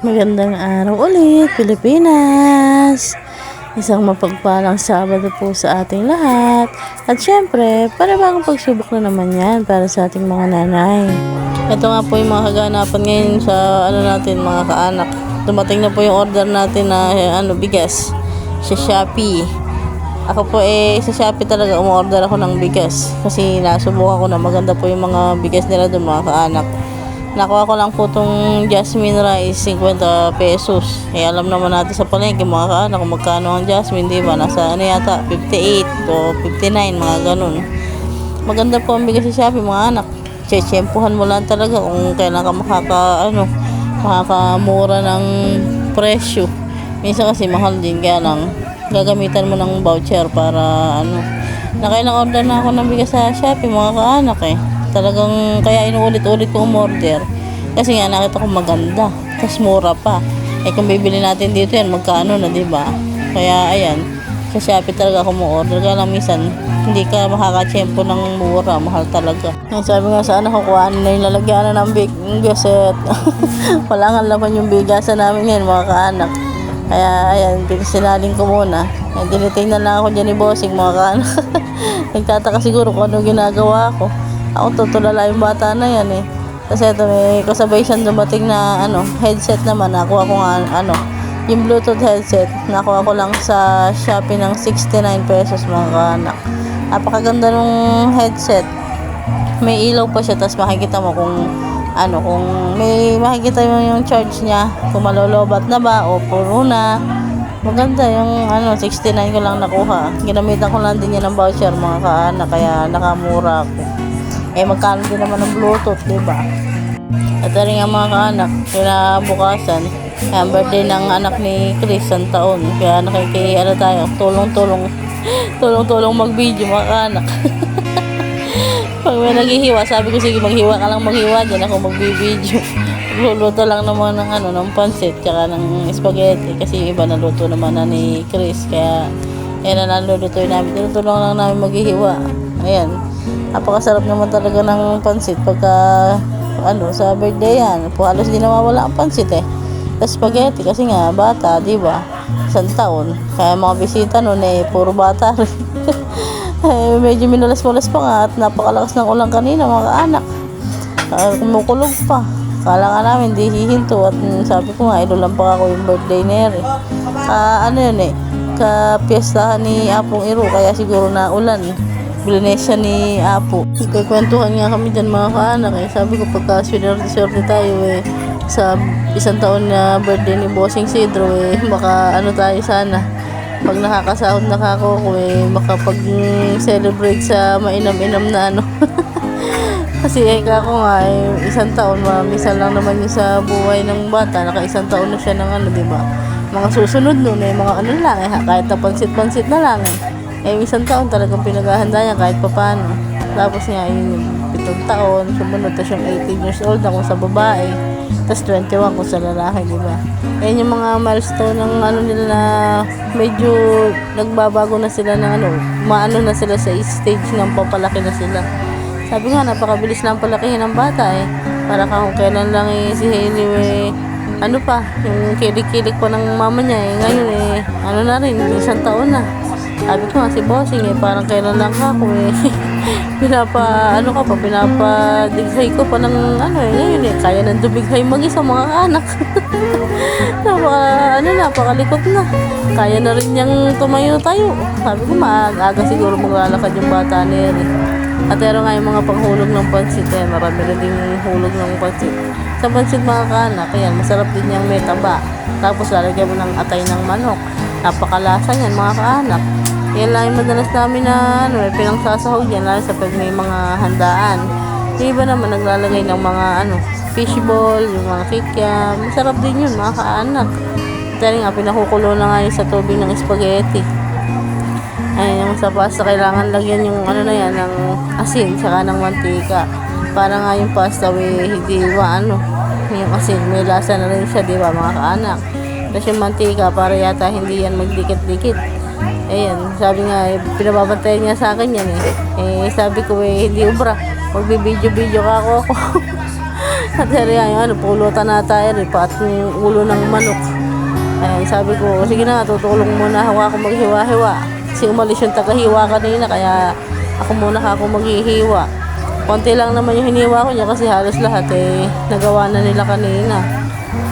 Magandang araw ulit, Pilipinas! Isang mapagpalang Sabado po sa ating lahat. At syempre, panibagong pagsubok na naman yan para sa ating mga nanay. Ito nga po yung mga kaganapan ngayon sa ano natin, mga kaanak. Dumating na po yung order natin na eh, ano, bigas sa Shopee. Ako po eh, sa Shopee talaga umorder ako ng bigas. Kasi nasubukan ko na maganda po yung mga bigas nila doon mga kaanak. Nakuha ko lang po itong jasmine rice, 50 pesos. Eh, alam naman natin sa palengke, mga kaanak, kung magkano ang jasmine, di ba? Nasa ano yata, 58 o 59, mga ganun. Maganda po ang bigas sa Shopee, mga anak. Tsetsempuhan mo lang talaga kung kailan ka makaka, ano, makakamura ng presyo. Minsan kasi mahal din, kaya lang, gagamitan mo ng voucher para, ano, nakailang order na ako ng bigas sa Shopee, mga kaanak eh. Talagang kaya inuulit-ulit ko umorder. Kasi nga nakita ko maganda. Tapos mura pa. Eh kung bibili natin dito yan, magkano na, di ba? Kaya ayan, sa Shopee talaga ako mo-order. Kaya lang minsan, hindi ka makakachempo ng mura. Mahal talaga. Ang sabi nga sa anak ko, kuhaan na yung lalagyan na ng big bigaset. Wala nga laman yung bigasan namin ngayon, mga kaanak. Kaya ayan, sinaling ko muna. Eh, tinitingnan lang ako dyan ni Bossing, mga kaanak. Nagtataka siguro kung ano ginagawa ko. Ako tutulala yung bata na yan eh. Kasi ito may kasabay siyang dumating na ano, headset naman. Nakuha ko nga ano, yung Bluetooth headset. Nakuha ko lang sa Shopee ng 69 pesos mga kaanak. Napakaganda nung headset. May ilaw pa siya tapos makikita mo kung ano kung may makikita mo yung charge niya kung malolobat na ba o puro na maganda yung ano 69 ko lang nakuha ginamitan ko lang din yan ng voucher mga kaanak kaya nakamura ako eh magkano din naman ng bluetooth di ba at rin nga mga kaanak kinabukasan ang birthday ng anak ni Chris ang taon. Kaya nakiki ano tayo tulong-tulong tulong-tulong mag-video mga kaanak pag may naghihiwa sabi ko sige maghiwa ka lang maghiwa dyan ako magbibideo luluto lang naman ng ano ng pansit tsaka ng spaghetti kasi iba naluto naman na ni Chris. Kaya yan na naluluto namin. Tinutulong lang namin maghihiwa. Ayan napakasarap naman talaga ng pansit pagka ano sa birthday yan. Po halos di nawawala ang pansit eh. Sa spaghetti kasi nga bata di ba? Isang taon. Kaya mga bisita noon eh puro bata rin. Eh, medyo minulas-mulas pa nga at napakalakas ng ulan kanina mga anak. Uh, kumukulog pa. Kala nga namin di hihinto. At sabi ko nga inulan pa ako yung birthday ni Eri Ah, ano yun eh kapiestahan ni Apong Iro kaya siguro na ulan Blinesya ni Apo. Nagkakwentuhan nga kami dyan mga kaanak eh. Sabi ko pagka swerte tayo eh sa isang taon na birthday ni Bossing Sidro eh baka ano tayo sana. Pag nakakasahod na kako ko eh makapag-celebrate sa mainam-inam na ano. Kasi eh kako nga eh, isang taon mamisa lang naman yun sa buhay ng bata. Naka isang taon na siya ng ano di ba? Mga susunod nun eh mga ano lang eh kahit na pansit-pansit na lang eh eh isang taon talagang pinaghahanda niya kahit papano tapos nga yung pitong taon sumunod tapos yung 18 years old ako sa babae tapos 21 ko sa lalaki di ba yan yung mga milestone ng ano nila na medyo nagbabago na sila ng ano maano na sila sa stage ng papalaki na sila sabi nga, napakabilis lang palakihin ng bata eh. Para kung kailan lang eh, si Hailey eh, ano pa, yung kilik-kilik pa ng mama niya eh. Ngayon eh, ano na rin, isang taon na. Sabi ko nga si Bossing eh, parang kailan lang ako eh. pinapa, ano ka pa, pinapadighay ko pa ng ano eh. Ngayon eh, kaya nang dumighay mag-isa mga anak. Napaka, ano, napakalikot na. Kaya na rin niyang tumayo tayo. Sabi ko, maaga siguro maglalakad yung bata ni Eri. At pero nga yung mga panghulog ng pansit eh, marami rin din hulog ng pansit. Sa pansit mga kaanak, ayan, masarap din yung may taba. Tapos lalagyan mo ng atay ng manok. Napakalasa niyan mga kaanak. Yan lang yung madalas namin na ano, eh, pinangsasahog yan, lalo sa pag may mga handaan. Yung iba naman naglalagay ng mga ano, fishball, yung mga kikyam. Masarap din yun mga kaanak. Pero nga, pinakukulo na nga yun sa tubig ng spaghetti. Ay, yung sa pasta, kailangan lagyan yung ano na yan, ng asin, saka ng mantika. Para nga yung pasta, we, hindi ba, ano, yung asin, may lasa na rin siya, di ba, mga kaanak. Tapos yung mantika, para yata hindi yan magdikit-dikit. Ayan, sabi nga, eh, pinababantayan niya sa akin yan eh. Eh, sabi ko eh, hindi ubra. Magbibideo-video ka ako. At eri ay ano, pulutan na tayo pat yung ulo ng manok. Eh, sabi ko, sige na, tutulong muna ako ako maghiwa-hiwa. Kasi umalis yung tagahiwa kanina, kaya ako muna ako maghihiwa. Konti lang naman yung hiniwa ko niya kasi halos lahat eh, nagawa na nila kanina.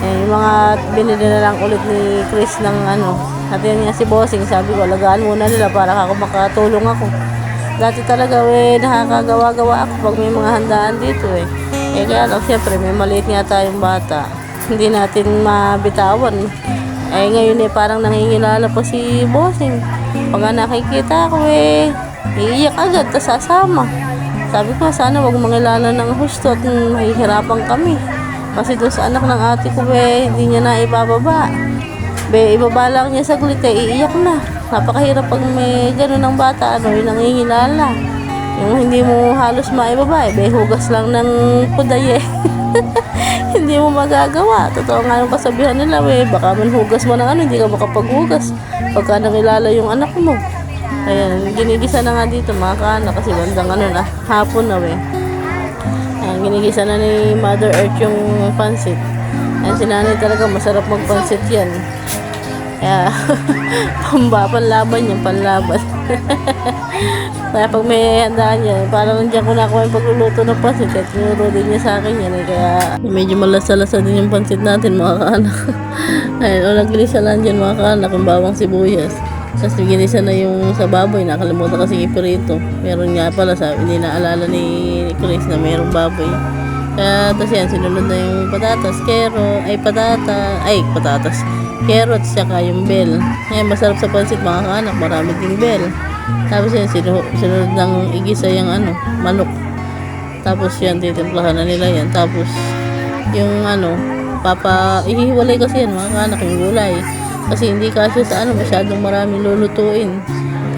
Eh, yung mga binili na lang ulit ni Chris ng ano, at yun nga si Bossing, sabi ko, alagaan muna nila para ako makatulong ako. Dati talaga eh, nakakagawa-gawa ako pag may mga handaan dito eh. Eh kaya lang, siyempre, may maliit nga tayong bata. Hindi natin mabitawan. Eh ngayon eh, parang nangingilala pa si Bossing. Pag nakikita ko eh, iiyak agad, tas sasama. Sabi ko, sana wag mangilala ng husto at mahihirapan kami. Kasi doon sa anak ng ate ko, eh, hindi niya na ibababa. Be, ibaba lang niya saglit eh, iiyak na. Napakahirap pag may gano'n ng bata, ano, yung nangingilala. Yung hindi mo halos maibaba, eh, be, hugas lang ng puday eh. hindi mo magagawa. Totoo nga yung kasabihan nila, eh, baka man hugas mo ng ano, hindi ka makapaghugas. Pagka nangilala yung anak mo. Ayan, ginigisa na nga dito mga kaanak kasi bandang ano na, hapon na eh. Ayan, ginigisa na ni Mother Earth yung pansit. Ayan, si talaga masarap magpansit yan. Kaya, pamba, panlaban yan, panlaban. Kaya pag may handaan yan, parang nandiyan ko nakuha yung pagluluto ng pansit. Kaya tinuro din niya sa akin yan. Eh. Kaya medyo malasa-lasa din yung pansit natin mga kaanak. Ayun, o nagilisa lang dyan mga kaanak, yung bawang sibuyas. Tapos ginisa na yung sa baboy, nakalimutan kasi iprito. Meron nga pala, sabi, hindi naalala ni Chris na merong baboy. Kaya, tapos yan, sinunod na yung patatas, kero, ay patata, ay patatas, carrots, saka yung bell. Yan, masarap sa pansit mga kaanak, marami ding bell. Tapos yan, sinu- sinunod ng igisa yung ano, manok. Tapos yan, titimplahan na nila yan. Tapos, yung ano, papa, ihiwalay kasi yan mga kaanak, yung gulay. Kasi hindi kasi sa ano, masyadong maraming lulutuin.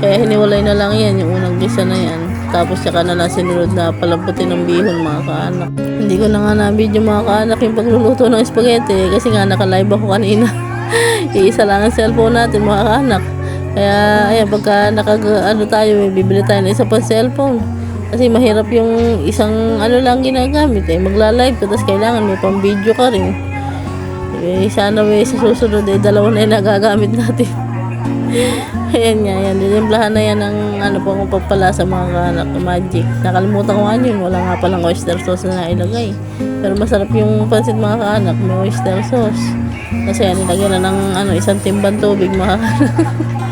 Kaya hiniwalay na lang yan, yung unang gisa na yan. Tapos saka na lang sinunod na palamputin ng bihon mga kaanak. Hindi ko na nga na-video mga kaanak yung pagluluto ng spaghetti kasi nga naka-live ako kanina. Iisa lang ang cellphone natin mga kaanak. Kaya ayan, pagka nakag, ano tayo, may bibili tayo ng isa pang cellphone. Kasi mahirap yung isang ano lang ginagamit eh. Magla-live ka, tapos kailangan may pang video ka rin. Eh, sana may sa susunod eh, dalawa na yung nagagamit natin. Ayan nga, yan. Dinimplahan na yan ng ano po kung pagpala sa mga kanak magic. Nakalimutan ko nga yun. Wala nga palang oyster sauce na nailagay. Pero masarap yung pansit mga kaanak. May oyster sauce. Kasi yan, nilagyan na ng ano, isang timbang tubig mga.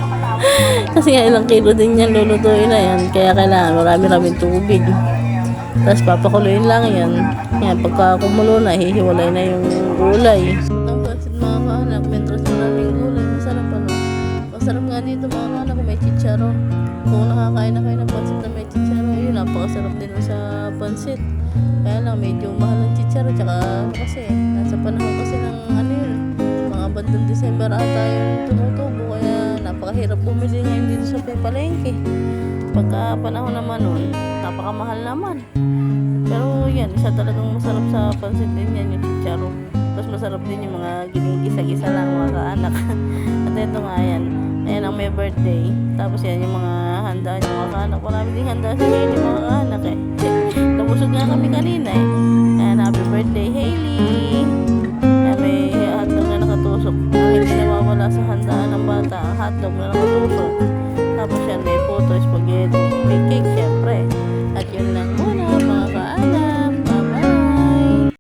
Kasi nga ilang kilo din yan lulutuin na yan. Kaya kailangan marami-raming tubig. Tapos papakuluin lang yan. Yan, pagka kumulo na, hihiwalay na yung gulay. Nga dito mga kung may chicharo. Kung nakakain na kayo ng pansit na may chicharo, yun, napakasarap din sa pansit. Kaya lang, medyo mahal ang chicharo. Tsaka ano kasi, nasa panahon kasi ng ano yun, mga bandang December ata yung tumutubo. Kaya napakahirap bumili ngayon dito sa Pepalengke. Pagka panahon naman nun, napakamahal naman. Pero yan, isa talagang masarap sa pansit din yan, yung chicharo. Tapos masarap din yung mga ginigisa-gisa lang mga kaanak. At ito nga yan, Ayan ang may birthday. Tapos yan yung mga handa niya mga kanak. Marami din handa si Hailey mga kanak eh. Nabusog nga kami kanina eh. Ayan, happy birthday Hailey. Ayan, may hotdog na nakatusok. Ang hindi nawawala sa handaan ng bata, ang hotdog na nakatusok.